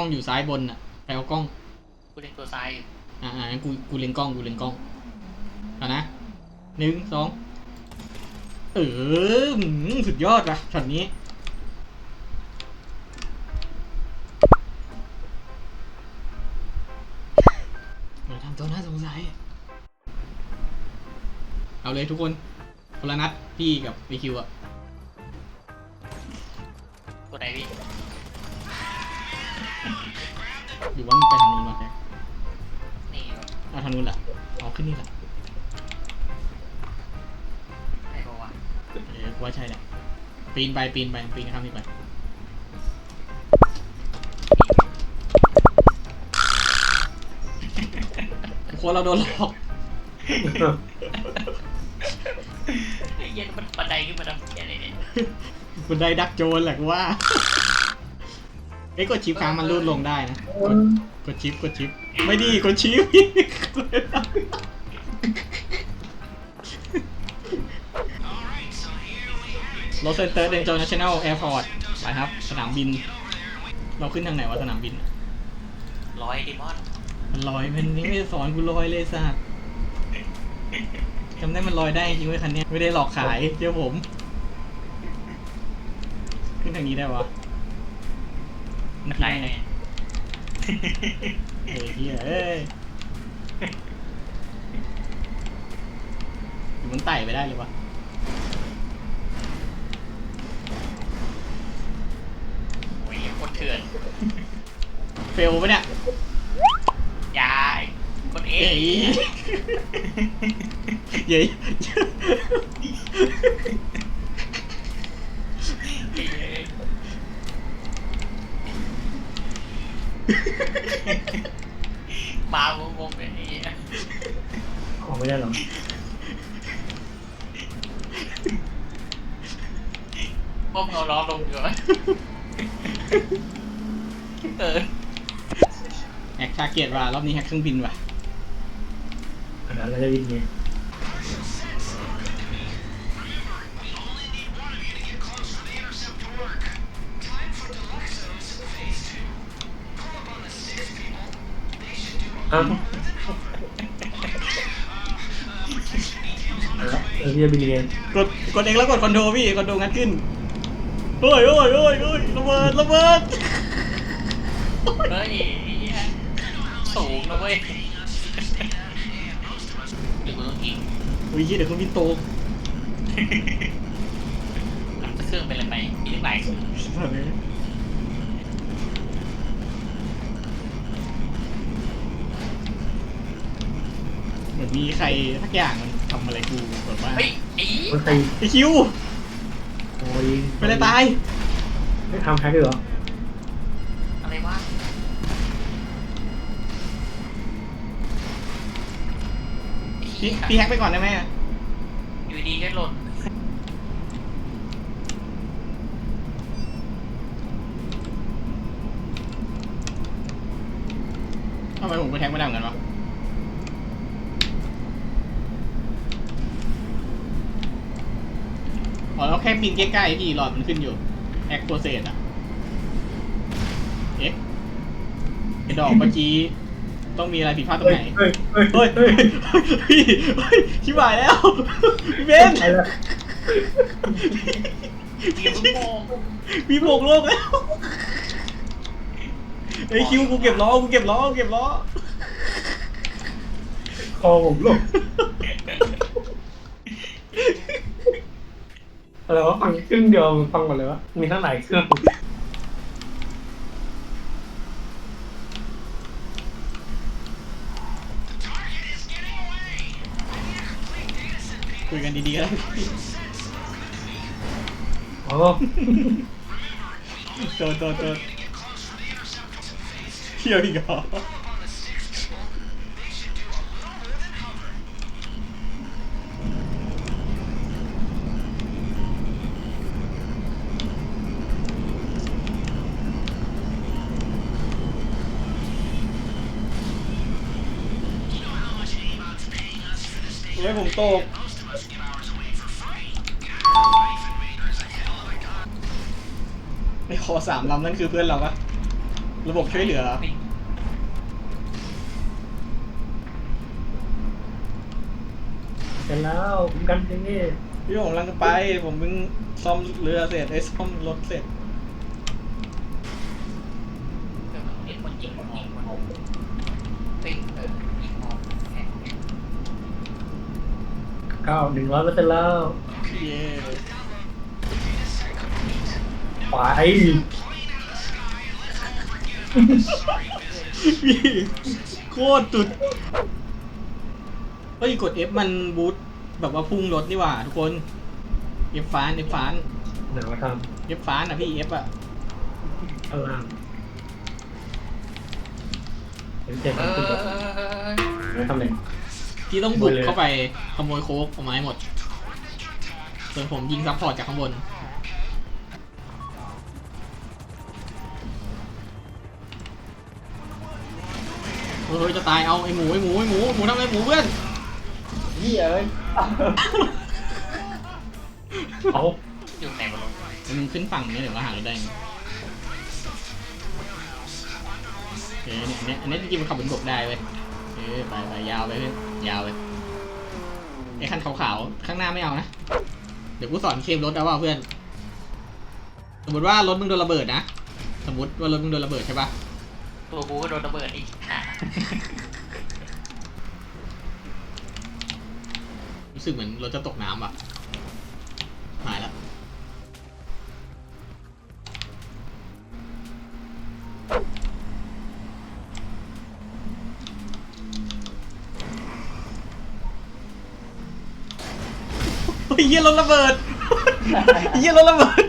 ล้องอยู่ซ้ายบนอะใครเอากล้องกูเล่นตัวซ้ายอยู่อ่าอ่างั้นกูกูเล็งกล้องกูเล็งกล้องเอานะหนึ่งสองเออหืมสุดยอดว่ะช็อตนี้ เราทำตัวน่าสงสัย เอาเลยทุกคนคนละนัดพี่กับวีคิวอะตัวไหนพี่ หรือว่ามันไปทางนู้นวะแกนี่เอาทางนู้นแหละเอาขึ้นนี่แหละไอ้บอกว่าเออกูว่าใช่แหละปีนไปปีนไปปีนข้ามนี่ไปทุกคนเราโดนหลอกไอ้เหี้ย็นมันบันไดขึ้นมาทำเหี้ยอะไรเนี่ย บันไดดักโจรแหละกูว่า เอ้ยกดชิปค้างมันรูดลงได้นะกดกดชิปกดชิปไม่ดีกดชิปโรเซนเตอร์เดนจอร์นชั่นแนลแอร์พอร์ตไปครับ สนามบิน เราขึ้นทางไหนวะสนามบิน ร้อยดิมอนมันลอยมันนี่ไม่ได้สอนกูลอยเลยสัสจำได้มันลอยได้จริงเว้ยคันเนี้ยไม่ได้หลอกขายเดี๋ยวผม ขึ้นทางนี้ได้วะ มันไหลไงเฮ้ยเฮียเอ้ยหรือมันไต่ไปได้เลยวะโอ้ยโคตรเถื่อนเฟลปะเนี่ยยายคนเอเอ้ยเย้ย มางงๆแบบนี้ออกไม่ได้หรอพวกเราล้อลงอยู่ไหมเออแฮกชาเกตว่ะรอบนี้แฮกเครื่องบินว่ะอันนั้นเราจะวิ่งไง อ้าวเอาละเราจะบินยังไงกดกดเองแล้วกดคอนโทรพี่คอนโทรงัดขึ้นโอ้ยโอ้ยโอ้ยโอ้ยระเบิดระเบิดเฮ้ยสูงนะเว้ยหรือกูต้องยิงอุ้ยเหี้ยเดี๋ยวเครื่องบินตกหลังจากเครื่องเป็นอะไรไปมีเรื่องไหลเหมือ นมีใครทักอย่างมันทำอะไรกูแบบว่าเฮ้ยไอ้มันใครไอคิวโอ้ยเป็นอะไรตายไม่ทำแฮกด้วยเหรออะไรวะพี่พี่แฮกไปก่อนได้ไหมอะอยู่ดีก็หล่นทำไมผมก็แฮกไม่ได้เหมือนกันวะอ๋อเรา แค่ปีนใกล้ๆพี่หลอดมันขึ้นอยู่แฮกโปรเซสอะเอ๊ะไอ้ดอกเมื่อกี้ต้องมีอะไรผิดพลาดตรงไหน เฮ้ยเฮ้ยเฮ้เฮ้ยยเฮ้ยพี่เฮ้ยชิบหายแล้วพี่เบนไปแล้วเดี๋ยวมึงโมงพี่โบกโลกแล้วไอ้ยคิวกูเก็บล้อกูเก็บล้อกูเก็บล้อคอผมหลบ อะไรวะฟังครึ่งเดียวมึงฟังหมดเลยวะมีทั้งหลายเครื่องคุยกันดีๆแล้วอ๋อโดนโดนโดนเที่ยวอีกเหรอ เฮ้ยผมตกไอ้คอสามลำนั่นคือเพื่อนเราปะระบบช่วยเหลือ เสร็จแล้วผมกันที่นี่ พี่ผมกำลังจะไป ผมเพิ่งซ่อมเรือเสร็จไอ้ยซ่อมรถเสร็จ เห็นคนยิงคนยิงคนปิ้งเออยิงมองแหม ก้าวหนึ่งร้อยเปอร์เซ็นต์แล้วเย้ไปพี่โคตรจุดเฮ้ยกด F มันบูทแบบว่าพุ่งรถนี่หว่าทุกคน F ฟ้าน F ฟ้าน เดี๋ยวมาท F ฟ้านอะพี่ F อะำข้างล่างเห็นเจ็บเอมันขึ้นรถอไม่ทำเลย พี่ต้องบุกเข้าไปขโมยโค้กเอาไม้หมด ส่วนผมยิงซัพพอร์ตจากข้างบน เฮ้ยจะตายเอาไอหมูไอหมูไอหมูหมูทำอะไรหมูเพื่อนนี่เอ้ยเอาอยู่ไหนบนรถมันขึ้นฝั่งนี้เดี๋ยวก็หารถได้ไงโอเคเนี่ยอันเนี้ยอันเนี้ยจริงๆมันขับบนบกได้เว้ยเออไปไปยาวไปเพื่อนยาวไปไอ้คันขาวๆข้างหน้าไม่เอานะเดี๋ยวกูสอนเคลมรถเอาว่าเพื่อน สมมติว่ารถมึงโดนระเบิดนะสมมติว่ารถมึงโดนระเบิดใช่ปะตัวกูก็โดนระเบิดอีกห่ารู้สึกเหมือนรถจะตกน้ำอะหายแล้ว เฮ้ยเหี้ยรถระเบิดเหี้ยรถระเบิด